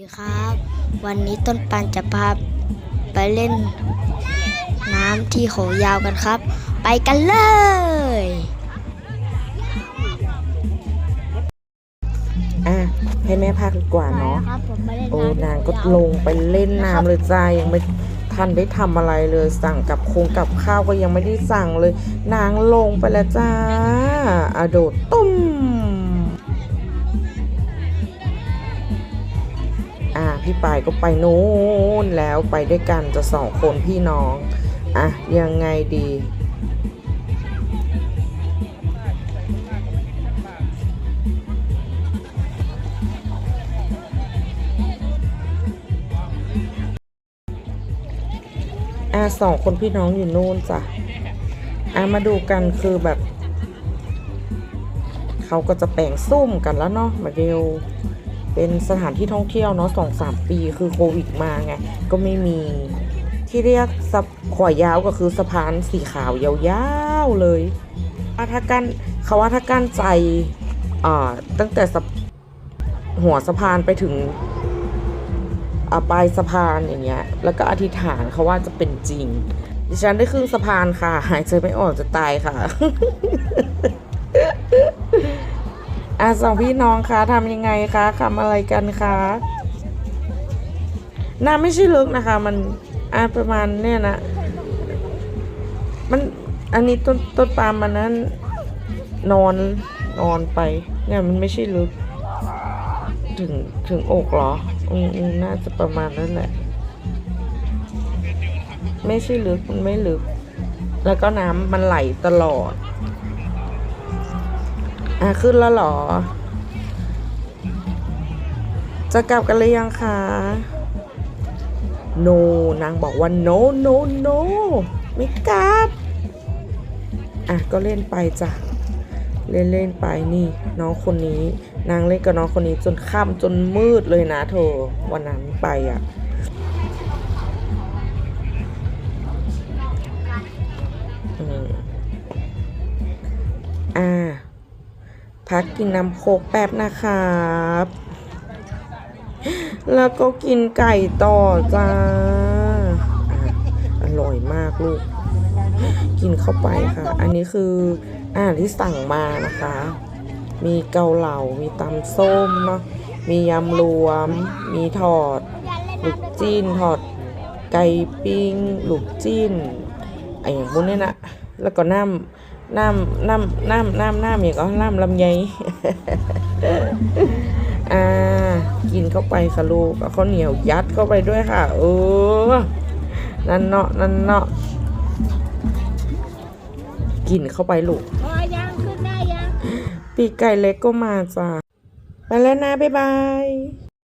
สวัสดีครับ วันนี้ต้นปันจะพาไปเล่นน้ำที่เขายาวกันครับ ไปกันเลย อะ ให้แม่พักดีกว่าเนาะครับผมไปเล่นโอ้น้ำนางก็ลงไปเล่นน้ำเลยจ้ายังไม่ทันได้ทำอะไรเลยสั่งกับโคงกับข้าวก็ยังไม่ได้สั่งเลย นางลงไปแล้วจ้าอะโดดตุ้ม อะพี่ปายก็ไปนู้นแล้วไปด้วยกันจะสองคนพี่น้องอะยังไงดีอะสองคนพี่น้องอยู่นู่นจ้ะอะมาดูกันคือแบบ เขาก็จะแป่งซุ่มกันแล้วเนาะมาเดียว เป็นสถานที่ท่องเที่ยวเนาะสองสามปีคือโควิดมาไง ก็ไม่มีที่เรียกสะขวายยาวก็คือสะพานสีขาวยาวๆเลยว่าถ้ากั้นเขาว่าถ้ากั้นใจอ่าตั้งแต่หัวสะพานไปถึงปลายสะพานอย่างเงี้ย แล้วก็อธิษฐานเขาว่าจะเป็นจริง ดิฉันได้ครึ่งสะพานค่ะ หายใจไม่ออกจะตายค่ะ อะสองพี่น้องคะทำยังไงคะทำอะไรกันคะน้ำไม่ใช่ลึกนะคะ มันอะประมาณเนี่ยนะมันอันนี้ต้นต้นปาล์มมันนั้นนอนนอนไป เนี่ยมันไม่ใช่ลึก ถึงถึงอกเหรอ อืมอืมน่าจะประมาณนั้นแหละ ไม่ใช่ลึกมันไม่ลึก แล้วก็น้ำมันไหลตลอด อะขึ้นแล้วหรอ จะกลับกันเลยยังคะ no นางบอกว่า no no no ไม่กลับ อะ ก็เล่นไปจ้ะ เล่นเล่นไปนี่ น้องคนนี้ นางเล่นกับน้องคนนี้จนค่ำจนมืดเลยนะเธอ วันนั้นไปอะอืมอ่า พักกินน้ำโคกแป๊บนะครับ แล้วก็กินไก่ต่อจ้า อร่อยมากลูก กินเข้าไปค่ะ อันนี้คืออาหารที่สั่งมานะคะ มีเกาเหลา มีตำส้มเนาะ มียำรวม มีทอด ลูกจิ้น ทอดไก่ปิ้ง ลูกจิ้นไอ้อย่างพวกนี้นะ แล้วก็น้ำ น้ำน้ำน้ำน้ำน้ำอย่างก็น้ำลำไยอ่า กินเข้าไปค่ะลูกเอาข้าวเหนียวยัดเข้าไปด้วยค่ะ เออ นั่นเนาะนั่นเนาะกินเข้าไปลูกพอยังขึ้นได้ยัง ปีกไก่เล็กก็มาจ้าไปแล้วนะ บ๊ายบาย